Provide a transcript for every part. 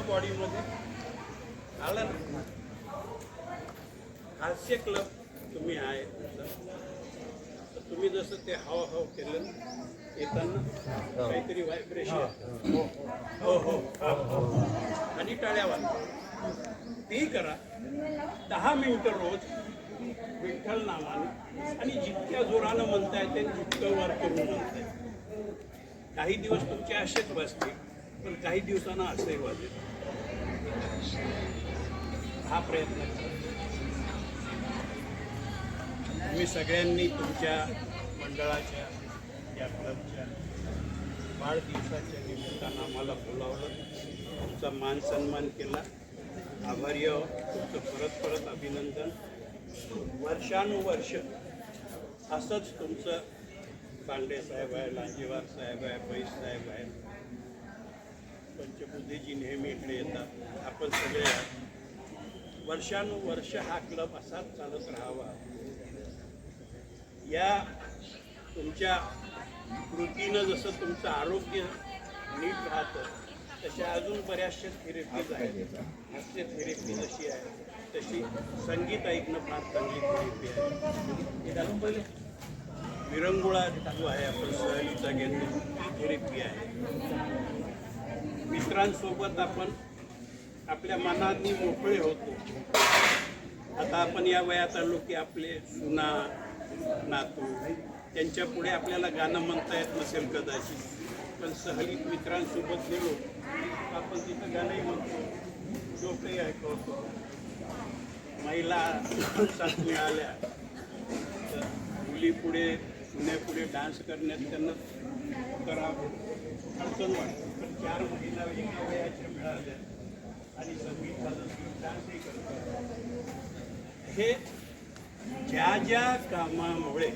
पूर्ण बॉडीमध्ये आलं ना. हास्य क्लब तुम्ही आहे. तर तुम्ही जसं ते हाव हाव केलं येताना हो. काहीतरी व्हायब्रेशन हो. हो, हो. आणि टाळ्यावाला ते करा. दहा मिनटं रोज विठ्ठल नावानं आणि जितक्या जोरानं म्हणताय ते तितकं वर करून म्हणताय. काही दिवस तुमचे असेच बसतील. पण काही दिवसांना असे वाजेल. हा प्रयत्न तुम्ही सगळ्यांनी तुमच्या मंडळाच्या या क्लबच्या वाढदिवसाच्या निमित्तानं आम्हाला बोलावलं. तुमचा मान सन्मान केला. आभारी आहो तुमचं परत परत अभिनंदन. वर्षानुवर्ष असंच तुमचं पांडे साहेब आहे लांजेवार साहेब आहे बैस साहेब आहे पंचबुद्धीजी नेहमी इकडे येतात आपण सगळे वर्षानुवर्ष हा क्लब असाच चालत राहावा. या तुमच्या कृतीनं जसं तुमचं आरोग्य नीट राहतं तशा अजून बऱ्याचशा थेरपीज आहेत. हास्य थेरपी जशी आहे तशी संगीत ऐकणं फार चांगली थेरपी आहे. हे पहिले विरंगुळा जो आहे आपण सहलीचा घेतो ती थेरपी आहे. मित्रांसोबत आपण आपल्या मनाने मोकळे होतो. आता आपण या वयात आलो की आपले सुना नातू त्यांच्या पुढे आपल्याला गाणं म्हणता येत नसेल कदाचित. पण सहलीत मित्रांसोबत गेलो आपण तिथं गाणंही म्हणतो. जोकही ऐकवतो. महिला साथ मिळाल्या तर मुली पुढे पुण्यापुढे डान्स करण्यात त्यांना करावं. अडचण वाटते पण चार वयाच्या मिळाल्या आणि संगीत डान्सही करतात हे ज्या ज्या कामामुळे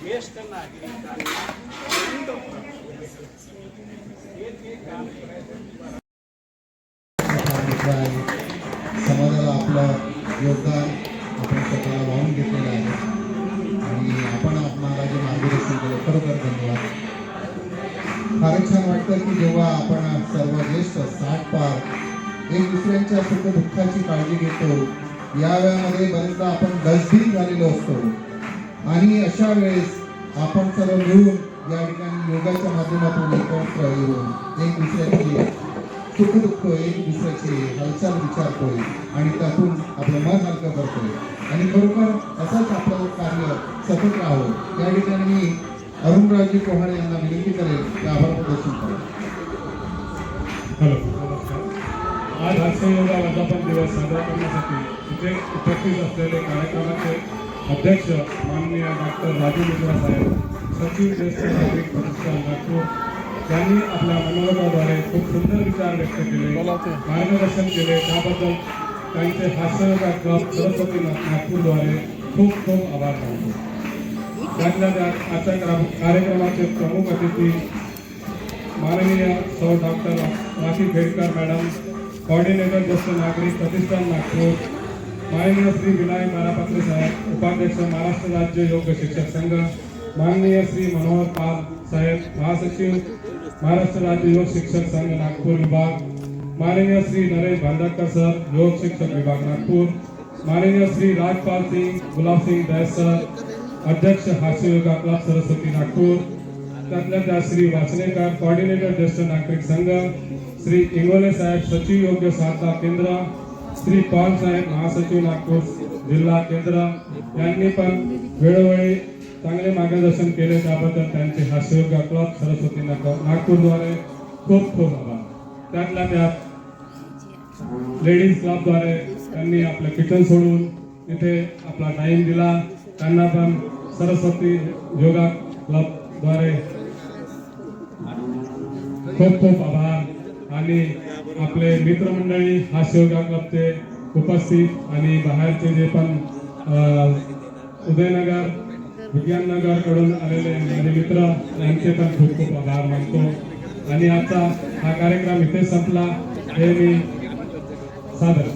ज्येष्ठ नागरिकांना हे ते काम करायचं समाजाला आपलं योगदान आपण स्वतःला वाहून घेतलेलं आहे. आणि आपण आपणाला जे मार्गदर्शन केलं. खरोखर धन्यवाद. फारच छान वाटतं की जेव्हा आपण सर्व ज्येष्ठ साठ पार एक दुसऱ्यांच्या सुख दुःखाची काळजी घेतो या वेळामध्ये बरेचदा आपण डस्टबिन झालेलो असतो. आणि अशा वेळेस आपण सर्व मिळून या ठिकाणी योगाच्या माध्यमातून एकत्र येऊन एक दुसऱ्याची सुखदुःख एक दुसऱ्याची हालचाल विचारतोय आणि त्यातून आपलं मन हलकं करतोय. आणि खरोखर असंच आपलं कार्य सतत राहो या ठिकाणी अरुणराजे अरुणरावजी यांना विनंती करेल ते आभार प्रदर्शन करेल हॅलो आज हास्य वर्धापन दिवस साजरा करण्यासाठी इथे उपस्थित असलेले कार्यक्रमाचे अध्यक्ष माननीय डॉक्टर राजू मिश्रा साहेब सचिव ज्येष्ठ नागरिक प्रतिष्ठान नागपूर त्यांनी आपल्या मनोगताद्वारे खूप सुंदर विचार व्यक्त केले मार्गदर्शन केले. त्याबद्दल त्यांचे हास्य योगा सरस्वती नागपूरद्वारे खूप खूप आभार मानतो. त्यात आजच्या प्रमुख अतिथी माननीय सौ doctor Rakhi Khedkar madam coordinator ज्येष्ठ नागरिक प्रतिष्ठान नागपूर माननीय श्री विनायक मारापात्रे साहेब उपाध्यक्ष महाराष्ट्र राज्य योग शिक्षक संघ माननीय श्री मनोहर पाल साहेब महासचिव महाराष्ट्र राज्य योग शिक्षक संघ नागपूर विभाग माननीय श्री नरेश भांडारकर सर योग शिक्षक विभाग नागपूर माननीय श्री राजपाल सिंह गुलाब सिंह दैस सर अध्यक्ष हास्य योगा क्लब सरस्वती नागपूर त्यातल्या त्या श्री वाचनेकर कॉर्डिनेटर ज्येष्ठ नागरिक संघ श्री इंगोले साहेब सचिव योग्य साधना केंद्र श्री पॉल साहेब महासचिव नागपूर जिल्हा केंद्र यांनी पण वेळोवेळी चांगले मार्गदर्शन केले. त्याबद्दल त्यांचे हास्ययोगा क्लब सरस्वती नाग- नागपूरद्वारे खूप खूप आभार. त्यातल्या त्यात लेडीज क्लबद्वारे त्यांनी आपलं किचन सोडून इथे आपला टाइम दिला. त्यांना पण सरस्वती योगा क्लबद्वारे खूप खूप आभार. आणि आपले मित्रमंडळी हास्य योगा क्लबचे उपस्थित आणि बाहेरचे जे पण उदयनगर विज्ञाननगरकडून आलेले माझे मित्र यांचे पण खूप खूप आभार मानतो. आणि आता हा कार्यक्रम इथे संपला. हे मी सादर